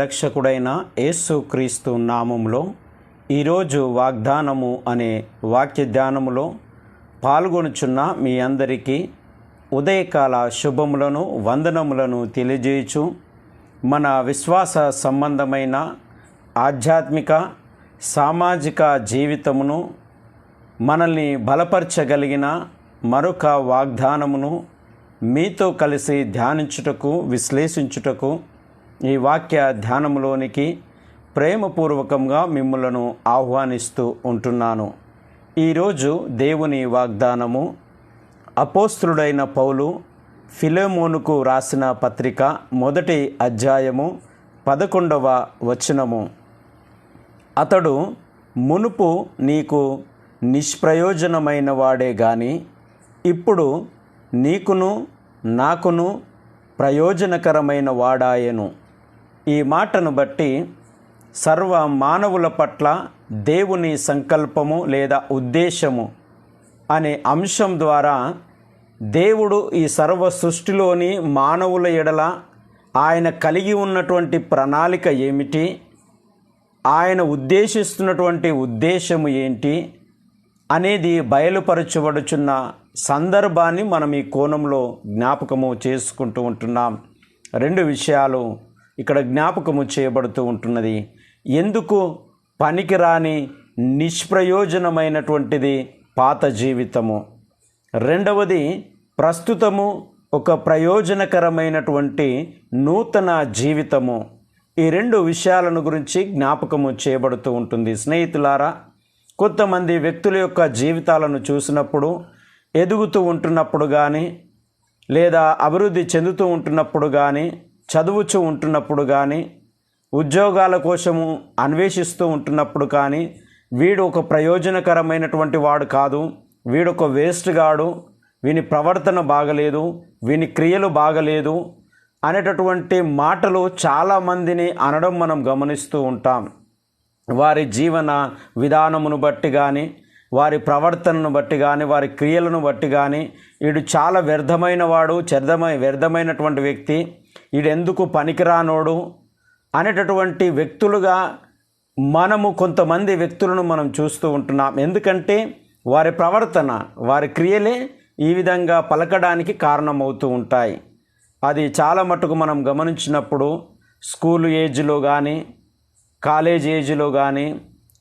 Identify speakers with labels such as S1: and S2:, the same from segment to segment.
S1: నిరక్షకుడైన యేసుక్రీస్తు నామములో ఈరోజు వాగ్దానము అనే వాక్య ధ్యానములో పాల్గొనుచున్న మీ అందరికీ ఉదయకాల శుభములను వందనములను తెలియజేయచు మన విశ్వాస సంబంధమైన ఆధ్యాత్మిక సామాజిక జీవితమును మనల్ని బలపరచగలిగిన మరొక వాగ్దానమును మీతో కలిసి ధ్యానించుటకు విశ్లేషించుటకు ఈ వాక్య ధ్యానములోనికి ప్రేమపూర్వకంగా మిమ్మలను ఆహ్వానిస్తూ ఉంటున్నాను. ఈరోజు దేవుని వాగ్దానము అపోస్తుడైన పౌలు ఫిలోమోనుకు రాసిన పత్రిక మొదటి అధ్యాయము పదకొండవ వచనము. అతడు మునుపు నీకు నిష్ప్రయోజనమైన వాడే గాని ఇప్పుడు నీకును నాకును ప్రయోజనకరమైన వాడాయను. ఈ మాటను బట్టి సర్వ మానవుల పట్ల దేవుని సంకల్పము లేదా ఉద్దేశము అనే అంశం ద్వారా దేవుడు ఈ సర్వ సృష్టిలోని మానవుల ఎడల ఆయన కలిగి ఉన్నటువంటి ప్రణాళిక ఏమిటి? ఆయన ఉద్దేశిస్తున్నటువంటి ఉద్దేశము ఏంటి? అనేది బయలుపరచబడుచున్న సందర్భాన్ని మనం ఈ కోణంలో జ్ఞాపకము చేసుకుంటూ ఉంటున్నాం. రెండు విషయాలు ఇక్కడ జ్ఞాపకము చేయబడుతూ ఉంటున్నది. ఎందుకు పనికిరాని నిష్ప్రయోజనమైనటువంటిది పాత జీవితము. రెండవది ప్రస్తుతము ఒక ప్రయోజనకరమైనటువంటి నూతన జీవితము. ఈ రెండు విషయాలను గురించి జ్ఞాపకము చేయబడుతూ ఉంటుంది. స్నేహితులారా కొంతమంది వ్యక్తుల యొక్క జీవితాలను చూసినప్పుడు ఎదుగుతూ ఉంటున్నప్పుడు కానీ లేదా అభివృద్ధి చెందుతూ ఉంటున్నప్పుడు కానీ చదువుచూ ఉంటున్నప్పుడు కానీ ఉద్యోగాల కోసము అన్వేషిస్తూ ఉంటున్నప్పుడు కానీ వీడు ఒక ప్రయోజనకరమైనటువంటి వాడు కాదు. వీడు ఒక వేస్ట్ గాడు. వీని ప్రవర్తన బాగలేదు. వీని క్రియలు బాగలేదు అనేటటువంటి మాటలు చాలామందిని అనడం మనం గమనిస్తూ ఉంటాం. వారి జీవన విధానమును బట్టి కానీ వారి ప్రవర్తనను బట్టి కానీ వారి క్రియలను బట్టి కానీ వీడు చాలా వ్యర్థమైన వాడు చెర్థమై వ్యర్థమైనటువంటి వ్యక్తి. వీడెందుకు పనికిరానోడు అనేటటువంటి వ్యక్తులుగా మనము కొంతమంది వ్యక్తులను మనం చూస్తూ ఉంటున్నాం. ఎందుకంటే వారి ప్రవర్తన వారి క్రియలే ఈ విధంగా పలకడానికి కారణమవుతూ ఉంటాయి. అది చాలా మటుకు మనం గమనించినప్పుడు స్కూల్ ఏజ్లో కానీ కాలేజ్ ఏజ్లో కానీ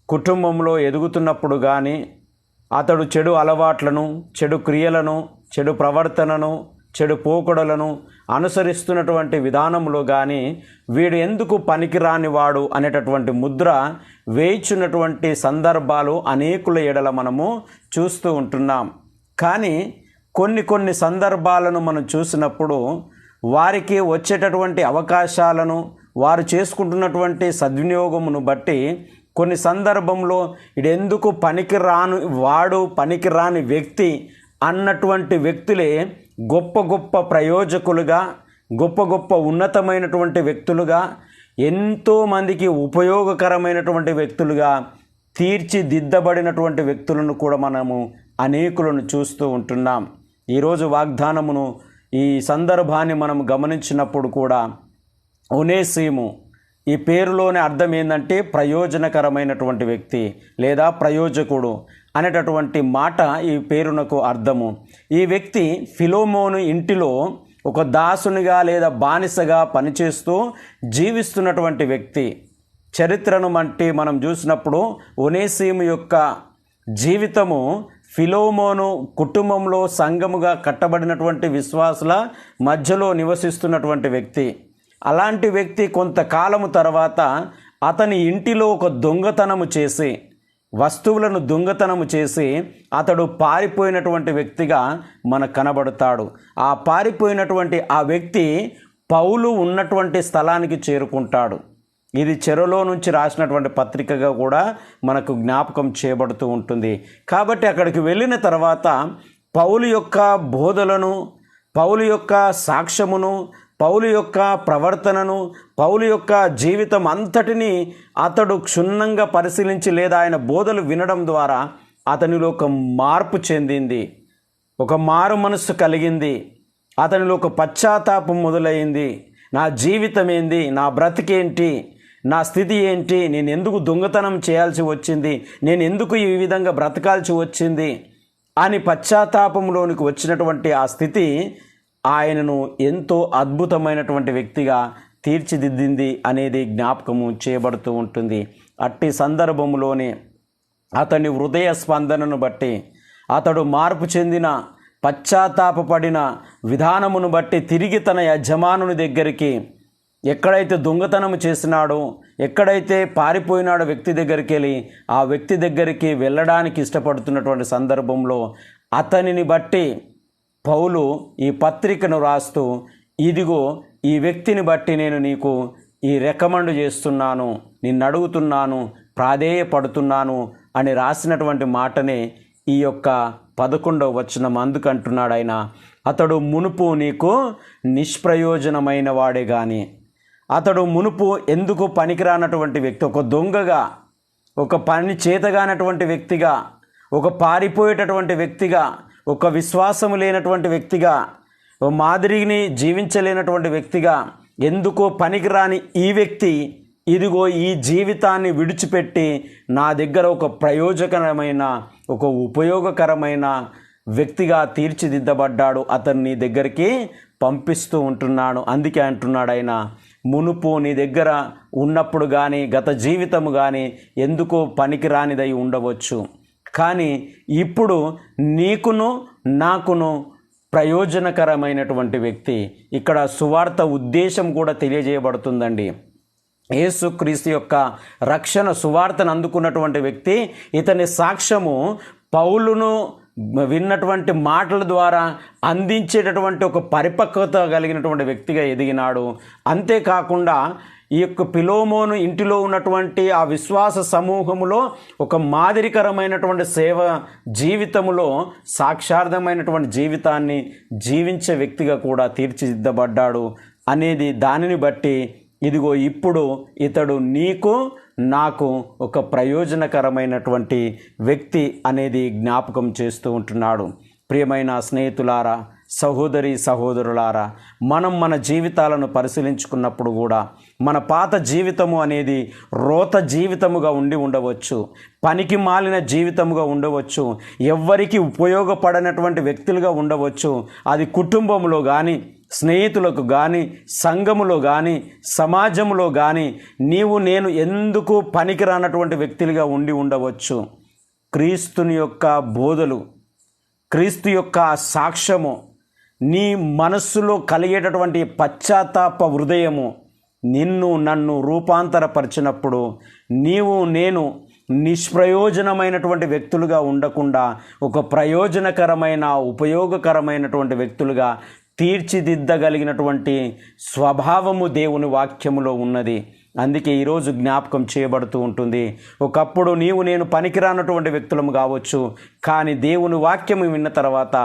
S1: కుటుంబంలో ఎదుగుతున్నప్పుడు కానీ అతడు చెడు అలవాట్లను చెడు క్రియలను చెడు ప్రవర్తనను చెడు పోకడలను అనుసరిస్తున్నటువంటి విధానంలో కానీ వీడు ఎందుకు పనికిరాని వాడు అనేటటువంటి ముద్ర వేయిచున్నటువంటి సందర్భాలు అనేకుల ఎడల మనము చూస్తూ ఉంటున్నాం. కానీ కొన్ని కొన్ని సందర్భాలను మనం చూసినప్పుడు వారికి వచ్చేటటువంటి అవకాశాలను వారు చేసుకుంటున్నటువంటి సద్వినియోగమును బట్టి కొన్ని సందర్భంలో ఇడెందుకు పనికిరాను వాడు పనికిరాని వ్యక్తి అన్నటువంటి వ్యక్తులే గొప్ప గొప్ప ప్రయోజకులుగా గొప్ప గొప్ప ఉన్నతమైనటువంటి వ్యక్తులుగా ఎంతోమందికి ఉపయోగకరమైనటువంటి వ్యక్తులుగా తీర్చిదిద్దబడినటువంటి వ్యక్తులను కూడా మనము అనేకులను చూస్తూ ఉంటున్నాం. ఈరోజు వాగ్దానమును ఈ సందర్భాన్ని మనం గమనించినప్పుడు కూడా ఒనేసీము. ఈ పేరులోని అర్థం ఏంటంటే ప్రయోజనకరమైనటువంటి వ్యక్తి లేదా ప్రయోజకుడు. అనేటటువంటి మాట ఈ పేరునకు అర్థము. ఈ వ్యక్తి ఫిలోమోను ఇంటిలో ఒక దాసునిగా లేదా బానిసగా పనిచేస్తూ జీవిస్తున్నటువంటి వ్యక్తి. చరిత్రను బట్టి మనం చూసినప్పుడు ఒనేసీము యొక్క జీవితము ఫిలోమోను కుటుంబంలో సంఘముగా కట్టబడినటువంటి విశ్వాసుల మధ్యలో నివసిస్తున్నటువంటి వ్యక్తి. అలాంటి వ్యక్తి కొంతకాలము తర్వాత అతని ఇంటిలో ఒక దొంగతనము చేసి వస్తువులను దొంగతనము చేసి అతడు పారిపోయినటువంటి వ్యక్తిగా మనకు కనబడతాడు. ఆ పారిపోయినటువంటి ఆ వ్యక్తి పౌలు ఉన్నటువంటి స్థలానికి చేరుకుంటాడు. ఇది చెరలో నుంచి రాసినటువంటి పత్రికగా కూడా మనకు జ్ఞాపకం చేయబడుతూ ఉంటుంది. కాబట్టి అక్కడికి వెళ్ళిన తర్వాత పౌలు యొక్క బోధలను పౌలు యొక్క సాక్ష్యమును పౌలు యొక్క ప్రవర్తనను పౌలు యొక్క జీవితం అంతటినీ అతడు క్షుణ్ణంగా పరిశీలించి లేదా ఆయన బోధలు వినడం ద్వారా అతనిలో ఒక మార్పు చెందింది. ఒక మారు మనస్సు కలిగింది. అతనిలో ఒక పశ్చాత్తాపం మొదలైంది. నా జీవితం ఏంది నా బ్రతికేంటి? నా స్థితి ఏంటి? నేను ఎందుకు దొంగతనం చేయాల్సి వచ్చింది? నేను ఎందుకు ఈ విధంగా బ్రతకాల్సి వచ్చింది? అని పశ్చాత్తాపంలోనికి వచ్చినటువంటి ఆ స్థితి ఆయనను ఎంతో అద్భుతమైనటువంటి వ్యక్తిగా తీర్చిదిద్దింది అనేది జ్ఞాపకము చేయబడుతూ ఉంటుంది. అట్టి సందర్భంలోనే అతని హృదయ స్పందనను బట్టి అతడు మార్పు చెందిన పశ్చాత్తాపపడిన విధానమును బట్టి తిరిగి తన యజమానుని దగ్గరికి ఎక్కడైతే దొంగతనం చేసినాడో ఎక్కడైతే పారిపోయినాడో వ్యక్తి దగ్గరికి వెళ్ళి ఆ వ్యక్తి దగ్గరికి వెళ్ళడానికి ఇష్టపడుతున్నటువంటి సందర్భంలో అతనిని బట్టి పౌలు ఈ పత్రికను రాస్తూ ఇదిగో ఈ వ్యక్తిని బట్టి నేను నీకు ఈ రికమెండ్ చేస్తున్నాను నిన్ను అడుగుతున్నాను ప్రాధేయపడుతున్నాను అని రాసినటువంటి మాటనే ఈ యొక్క పదకొండవ వచనం అందుకంటున్నాడు ఆయన. అతడు మునుపు నీకు నిష్ప్రయోజనమైన వాడే కానీ అతడు మునుపు ఎందుకు పనికిరానటువంటి వ్యక్తి ఒక దొంగగా ఒక పని చేతగానటువంటి వ్యక్తిగా ఒక పారిపోయేటటువంటి వ్యక్తిగా ఒక విశ్వాసము లేనటువంటి వ్యక్తిగా ఓ మాదిరిని జీవించలేనటువంటి వ్యక్తిగా ఎందుకో పనికిరాని ఈ వ్యక్తి ఇదిగో ఈ జీవితాన్ని విడిచిపెట్టి నా దగ్గర ఒక ప్రయోజకరమైన ఒక ఉపయోగకరమైన వ్యక్తిగా తీర్చిదిద్దబడ్డాడు. అతన్ని దగ్గరికి పంపిస్తూ ఉంటున్నాను. అందుకే అంటున్నాడు ఆయన మునుపు నీ దగ్గర ఉన్నప్పుడు కానీ గత జీవితము కానీ ఎందుకో పనికిరానిదై ఉండవచ్చు. కానీ ఇప్పుడు నీకును నాకును ప్రయోజనకరమైనటువంటి వ్యక్తి. ఇక్కడ సువార్త ఉద్దేశం కూడా తెలియజేయబడుతుందండి. యేసుక్రీస్తు యొక్క రక్షణ సువార్తను అందుకున్నటువంటి వ్యక్తి ఇతని సాక్ష్యము పౌలును విన్నటువంటి మాటల ద్వారా అందించేటటువంటి ఒక పరిపక్వత కలిగినటువంటి వ్యక్తిగా ఎదిగినాడు. అంతేకాకుండా ఈ యొక్క పిలోమోను ఇంటిలో ఉన్నటువంటి ఆ విశ్వాస సమూహములో ఒక మాదిరికరమైనటువంటి సేవ జీవితములో సాక్షార్థమైనటువంటి జీవితాన్ని జీవించే వ్యక్తిగా కూడా తీర్చిదిద్దబడ్డాడు అనేది దానిని బట్టి ఇదిగో ఇప్పుడు ఇతడు నీకు నాకు ఒక ప్రయోజనకరమైనటువంటి వ్యక్తి అనేది జ్ఞాపకం చేస్తూ ఉంటున్నాడు. ప్రియమైన స్నేహితులారా సహోదరి సహోదరులారా మనం మన జీవితాలను పరిశీలించుకున్నప్పుడు కూడా మన పాత జీవితము అనేది రోత జీవితముగా ఉండి ఉండవచ్చు. పనికి మాలిన జీవితముగా ఉండవచ్చు. ఎవ్వరికి ఉపయోగపడనటువంటి వ్యక్తులుగా ఉండవచ్చు. అది కుటుంబంలో కానీ స్నేహితులకు కానీ సంఘములో కానీ సమాజంలో కానీ నీవు నేను ఎందుకు పనికిరానటువంటి వ్యక్తులుగా ఉండి ఉండవచ్చు? క్రీస్తుని యొక్క బోధలు క్రీస్తు యొక్క సాక్ష్యము నీ మనస్సులో కలిగేటటువంటి పశ్చాత్తాప హృదయము నిన్ను నన్ను రూపాంతరపరిచినప్పుడు నీవు నేను నిష్ప్రయోజనమైనటువంటి వ్యక్తులుగా ఉండకుండా ఒక ప్రయోజనకరమైన ఉపయోగకరమైనటువంటి వ్యక్తులుగా తీర్చిదిద్దగలిగినటువంటి స్వభావము దేవుని వాక్యములో ఉన్నది. అందుకే ఈరోజు జ్ఞాపకం చేయబడుతూ ఉంటుంది. ఒకప్పుడు నీవు నేను పనికిరానటువంటి వ్యక్తులము కావచ్చు కానీ దేవుని వాక్యము విన్న తర్వాత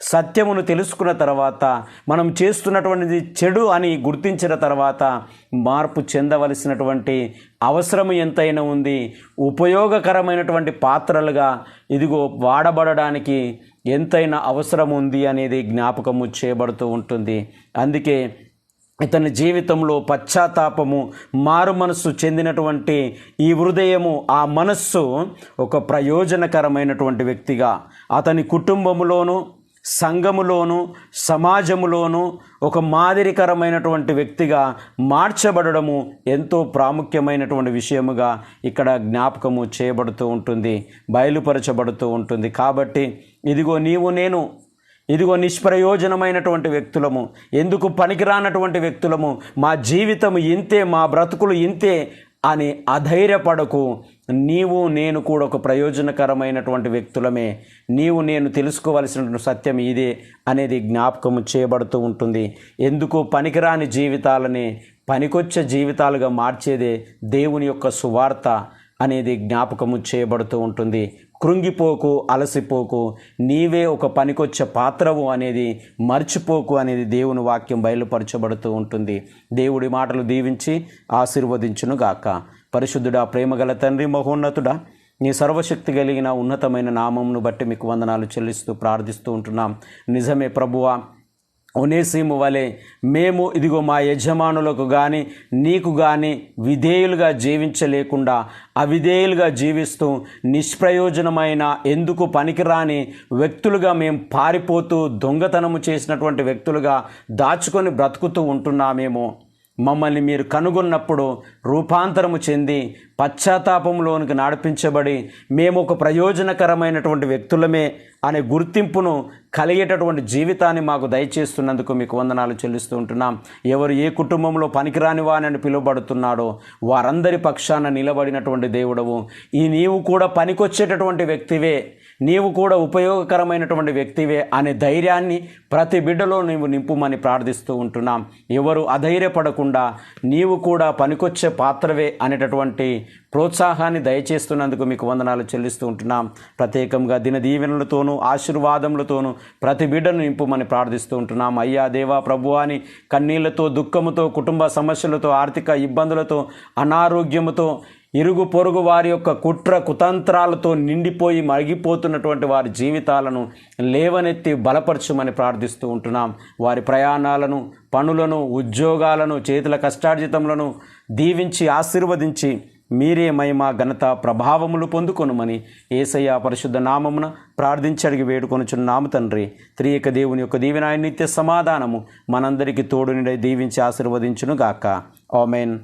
S1: సత్యమును తెలుసుకున్న తర్వాత మనం చేస్తున్నటువంటిది చెడు అని గుర్తించిన తర్వాత మార్పు చెందవలసినటువంటి అవసరం ఎంతైనా ఉంది. ఉపయోగకరమైనటువంటి పాత్రలుగా ఇదిగో వాడబడడానికి ఎంతైనా అవసరం ఉంది అనేది జ్ఞాపకము చేయబడుతూ ఉంటుంది. అందుకే ఇతని జీవితంలో పశ్చాత్తాపము మారు మనస్సు చెందినటువంటి ఈ హృదయము ఆ మనస్సు ఒక ప్రయోజనకరమైనటువంటి వ్యక్తిగా. అతని కుటుంబములోను సంఘములోను సమాజములోను ఒక మాదిరికరమైనటువంటి వ్యక్తిగా మార్చబడము ఎంతో ప్రాముఖ్యమైనటువంటి విషయముగా ఇక్కడ జ్ఞాపకము చేయబడుతూ ఉంటుంది బయలుపరచబడుతూ ఉంటుంది. కాబట్టి ఇదిగో నీవు నేను ఇదిగో నిష్ప్రయోజనమైనటువంటి వ్యక్తులము ఎందుకు పనికిరానటువంటి వ్యక్తులము మా జీవితం ఇంతే మా బ్రతుకులు ఇంతే అని అధైర్యపడకు. నీవు నేను కూడా ఒక ప్రయోజనకరమైనటువంటి వ్యక్తులమే. నీవు నేను తెలుసుకోవలసిన సత్యం ఇదే అనేది జ్ఞాపకము చేయబడుతూ ఉంటుంది. ఎందుకు పనికిరాని జీవితాలని పనికొచ్చే జీవితాలుగా మార్చేదే దేవుని యొక్క సువార్త అనేది జ్ఞాపకము చేయబడుతూ ఉంటుంది. కృంగిపోకు అలసిపోకు నీవే ఒక పనికొచ్చే పాత్రవు అనేది మర్చిపోకు అనేది దేవుని వాక్యం బయలుపరచబడుతూ ఉంటుంది. దేవుడి మాటలు దీవించి ఆశీర్వదించును గాక పరిశుద్ధుడా ప్రేమగల తండ్రి మహోన్నతుడా నీ సర్వశక్తి కలిగిన ఉన్నతమైన నామమును బట్టి మీకు వందనాలు చెల్లిస్తూ ప్రార్థిస్తూ ఉంటున్నాం. నిజమే ప్రభువా ఒనేసీము వలె మేము ఇదిగో మా యజమానులకు కానీ నీకు కానీ విధేయులుగా జీవించలేకుండా అవిధేయులుగా జీవిస్తూ నిష్ప్రయోజనమైన ఎందుకు పనికిరాని వ్యక్తులుగా మేము పారిపోతూ దొంగతనము చేసినటువంటి వ్యక్తులుగా దాచుకొని బ్రతుకుతూ ఉంటున్నామేమో. మమ్మల్ని మీరు కనుగొన్నప్పుడు రూపాంతరము చెంది పశ్చాత్తాపంలోనికి నడిపించబడి మేము ఒక ప్రయోజనకరమైనటువంటి వ్యక్తులమే అనే గుర్తింపును కలిగేటటువంటి జీవితాన్ని మాకు దయచేస్తున్నందుకు మీకు వందనాలు చెల్లిస్తూ ఉంటున్నాం. ఎవరు ఏ కుటుంబంలో పనికిరాని వానని పిలువబడుతున్నాడో వారందరి పక్షాన నిలబడినటువంటి దేవుడవు. ఈ నీవు కూడా పనికొచ్చేటటువంటి వ్యక్తివే. నీవు కూడా ఉపయోగకరమైనటువంటి వ్యక్తివే అనే ధైర్యాన్ని ప్రతి బిడ్డలో నీవు నింపుమని ప్రార్థిస్తూ ఉంటున్నాం. ఎవరు అధైర్యపడకుండా నీవు కూడా పనికొచ్చే పాత్రవే అనేటటువంటి ప్రోత్సాహాన్ని దయచేస్తున్నందుకు మీకు వందనాలు చెల్లిస్తూ ఉంటున్నాం. ప్రత్యేకంగా దిన దీవెనలతోనూ ఆశీర్వాదములతోనూ ప్రతి బిడ్డను నింపుమని ప్రార్థిస్తూ ఉంటున్నాం. అయ్యా దేవా ప్రభు అని కన్నీళ్ళతో దుఃఖముతో కుటుంబ సమస్యలతో ఆర్థిక ఇబ్బందులతో అనారోగ్యముతో ఇరుగు పొరుగు వారి యొక్క కుట్ర కుతంత్రాలతో నిండిపోయి మరిగిపోతున్నటువంటి వారి జీవితాలను లేవనెత్తి బలపరచుమని ప్రార్థిస్తూ ఉంటున్నాం. వారి ప్రయాణాలను పనులను ఉద్యోగాలను చేతుల కష్టార్జితములను దీవించి ఆశీర్వదించి మీరే మహిమ ఘనత ప్రభావములు పొందుకొనుమని ఏసయ్య పరిశుద్ధ నామమున ప్రార్థించడిగి వేడుకొనుచున్న నామ తండ్రి త్రియక దేవుని యొక్క దీవినాయ నిత్య సమాధానము మనందరికీ తోడునిడై దీవించి ఆశీర్వదించును గాక ఆమెన్.